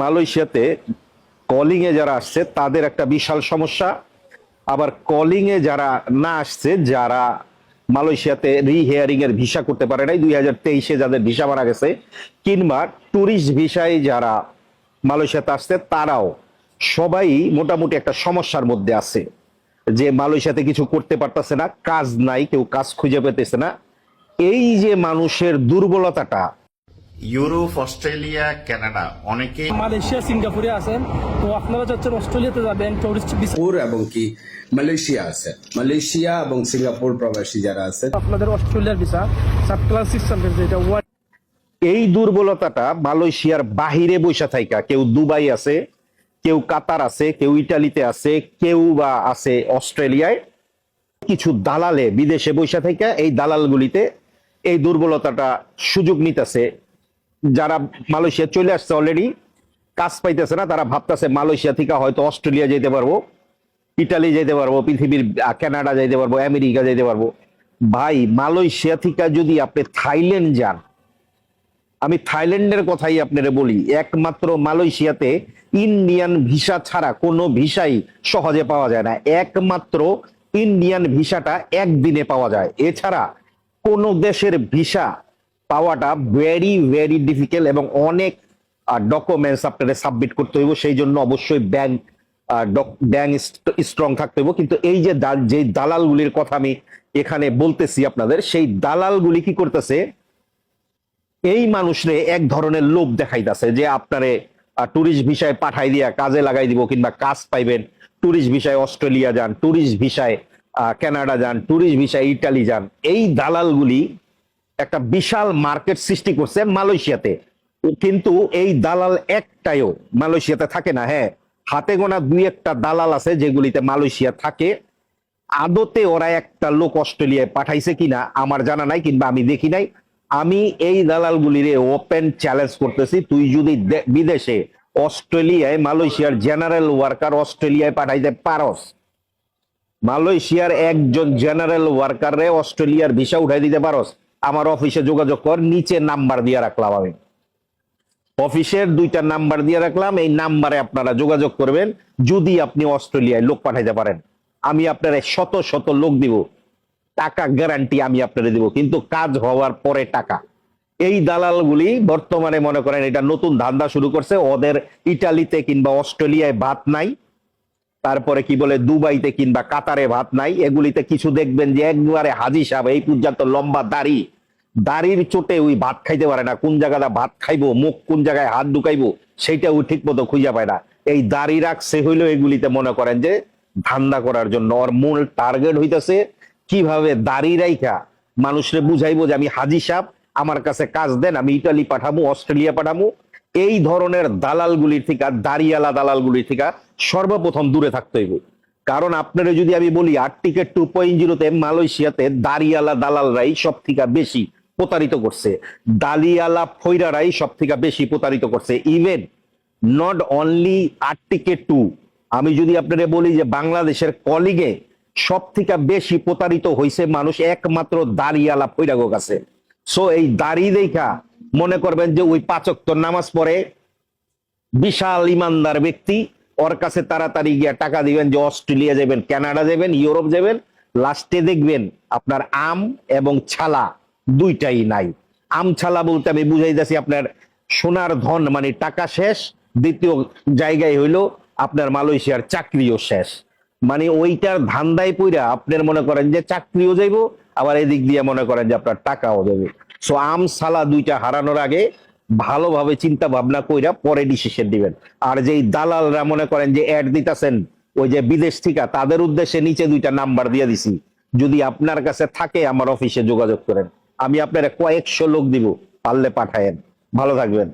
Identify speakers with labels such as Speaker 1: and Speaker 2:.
Speaker 1: মালয়েশিয়াতে কলিং এ যারা আসছে, তাদের একটা বিশাল সমস্যা। আবার কলিং এ যারা না আসছে, যারা মালয়েশিয়াতে রিহেয়ারিং এর ভিসা করতে পারে নাই, দুই যাদের ভিসা মারা গেছে, কিংবা ট্যুরিস্ট ভিসায় যারা মালয়েশিয়াতে আসছে, তারাও সবাই মোটামুটি একটা সমস্যার মধ্যে আছে। যে মালয়েশিয়াতে কিছু করতে পারতেছে না, কাজ নাই, কেউ কাজ খুঁজে পেতেছে না। এই যে মানুষের দুর্বলতাটা
Speaker 2: ইউরোপ অস্ট্রেলিয়া কানাডা অনেকে
Speaker 3: মালয়েশিয়া সিঙ্গাপুরে আছেন। তো আপনারা যাচ্ছেন অস্ট্রেলিয়াতে যাবেন টুরিস্ট ভিসা
Speaker 4: এবং কি মালয়েশিয়া আছে। মালয়েশিয়া এবং সিঙ্গাপুর প্রবাসী যারা আছে।
Speaker 3: আপনাদের অস্ট্রেলিয়ার ভিসা সাব ক্লাস সিস্টেম যেটা ওয়ান
Speaker 1: এই দুর্বলতাটা মালয়েশিয়ার বাহিরে বৈশা থাইকা কেউ দুবাই আছে কেউ কাতার আছে কেউ ইটালিতে আছে কেউ বা আছে অস্ট্রেলিয়ায়। কিছু দালালে বিদেশে বৈশা থাইকা এই দালালগুলিতে এই দুর্বলতাটা সুযোগ নিতেছে যারা মালয়েশিয়া চলে আসছে অলরেডি কাজ পাইতেছে না, তারা ভাবতেছে মালয়েশিয়া থেকে হয়তো অস্ট্রেলিয়া যেতে পারব, ইটালি যেতে পারব, পৃথিবীর কানাডা যেতে পারব, আমেরিকা যেতে পারব। ভাই, মালয়েশিয়া থেকে যদি আপনি থাইল্যান্ড যান, আমি থাইল্যান্ডের কথাই আপনারে বলি, একমাত্র মালয়েশিয়াতে ইন্ডিয়ান ভিসা ছাড়া কোনো ভিসাই সহজে পাওয়া যায় না। একমাত্র ইন্ডিয়ান ভিসাটা একদিনে পাওয়া যায়। এছাড়া কোনো দেশের ভিসা পাওয়াটা ভেরি ভেরি ডিফিকাল্ট এবং অনেক ডকুমেন্টস আপনাদের সাবমিট করতে হইব। সেই জন্য অবশ্যই ব্যাংক ব্যাংক স্ট্রং থাকতে হইব। কিন্তু এই যে যে দালালগুলির কথা আমি এখানে বলতেছি আপনাদের, সেই দালালগুলি কি করতেছে? এই মানুষরে এক ধরনের লোভ দেখাইতেছে যে আপনারে ট্যুরিস্ট ভিসায় পাঠাই দিয়া কাজে লাগাই দিব কিংবা কাজ পাইবেন। ট্যুরিস্ট ভিসায় অস্ট্রেলিয়া যান ট্যুরিস্ট ভিসায় কানাডা যান ট্যুরিস্ট ভিসায় ইটালি যান। এই দালালগুলি একটা বিশাল মার্কেট সৃষ্টি করছে মালয়েশিয়াতে। কিন্তু এই দালাল একটাইও মালয়েশিয়াতে থাকে না হ্যাঁ। হাতে গোনা দুই একটা দালাল আছে যেগুলিতে মালয়েশিয়া থাকে। আদতে ওরা একটা লোক অস্ট্রেলিয়ায় পাঠাইছে কিনা আমার জানা নাই, কিংবা আমি দেখি নাই। আমি এই দালালগুলিরে ওপেন চ্যালেঞ্জ করতেছি, তুই যদি বিদেশে অস্ট্রেলিয়ায় মালয়েশিয়ার জেনারেল ওয়ার্কার অস্ট্রেলিয়ায় পাঠাইতে পারস, মালয়েশিয়ার একজন জেনারেল ওয়ার্কারে অস্ট্রেলিয়ার ভিসা উঠাই দিতে পারস আমার অফিসে যোগাযোগ কর, নিচে নাম্বার দিয়ে রাখলাম আমি। অফিসের দুইটা নাম্বার দিয়ে রাখলাম, এই নাম্বারে আপনারা যোগাযোগ করবেন, যদি আপনি অস্ট্রেলিয়ায় লোক পাঠাইতে পারেন। আমি আপনার শত শত লোক দিব, টাকা গ্যারান্টি আমি আপনারে দিব, কিন্তু কাজ হওয়ার পরে টাকা। এই দালালগুলি বর্তমানে মনে করেন এটা নতুন ধান্দা শুরু করছে, ওদের ইটালিতে কিংবা অস্ট্রেলিয়ায় ভাত নাই। তারপরে কি বলে, দুবাইতে কিংবা কাতারে ভাত নাই। এগুলিতে কিছু দেখবেন যে একবারে হাজি সাহেব, এই পর্যন্ত লম্বা দাড়ি। দাড়ির চোটে ওই ভাত খাইতে পারে না। কোন জায়গাটা ভাত খাইবো, মুখ কোন জায়গায় হাত ঢুকাইবো, সেইটা ওই ঠিক মতো খুঁজে পায় না। এই দাড়ি রাখছে হইল এগুলিতে মনে করেন যে ধান্দা করার জন্য। ওর মূল টার্গেট হইতেছে কীভাবে দাড়ি রাইখা। মানুষরে বুঝাইবো যে আমি হাজি সাহেব, আমার কাছে কাজ দেন, আমি ইটালি পাঠাবো অস্ট্রেলিয়া পাঠাবো এই ধরনের দালালগুলির থেকে, দাড়িয়ালা দালালগুলির থেকে সর্বপ্রথম দূরে থাকতে হইব। কারণ আপনারা যদি আমি বলি আট টিকেট টু পয়েন্ট জিরোতে মালয়েশিয়াতে দাড়িয়ালা দালালরাই সব থেকে বেশি প্রতারিত করছে। দালিয়ালা ফৈরারাই সব থেকে বেশি প্রতারিত করছে। Even not only at ticket too, আমি যদি আপনারা বলি যে বাংলাদেশের কলিগে সব থেকে বেশি প্রতারিত হয়েছে মানুষ একমাত্র দাড়িয়ালা ফৈরাগো কাছে সো এই দাড়ি দেখা মনে করবেন যে ওই পাচক নামাজ পড়ে বিশাল ইমানদার ব্যক্তি, ওর কাছে তাড়াতাড়ি গিয়া টাকা দিবেন যে অস্ট্রেলিয়া যাবেন, কানাডা যাবেন, ইউরোপ যাবেন, লাস্টে দেখবেন আপনার আম এবং ছালা দুইটাই নাই। আম ছালা বলতে আমি বুঝাইতেছি আপনার সোনার ধন মানে টাকা শেষ, দ্বিতীয় জায়গায় হইল আপনার মালয়েশিয়ার চাকরিও শেষ। মানে ওইটার ধান্দায় পইরা আপনার মনে করেন যে চাকরিও যাইবো আবার এদিক দিয়ে মনে করেন যে আপনার টাকাও যাবে সো আম সালা দুইটা হারানোর আগে ভালোভাবে চিন্তা ভাবনা কইরা পরে ডিসিশন দিবেন। আর যেই দালালরা মনে করেন যে অ্যাড দিতেছেন, ওই যে বিদেশ থেকে, তাদের উদ্দেশ্যে নিচে দুইটা নাম্বার দিয়ে দিছি। যদি আপনার কাছে থাকে, আমার অফিসে যোগাযোগ করেন। আমি আপনারা কয়েকশো লোক দিব, পারলে পাঠায়েন। ভালো থাকবেন।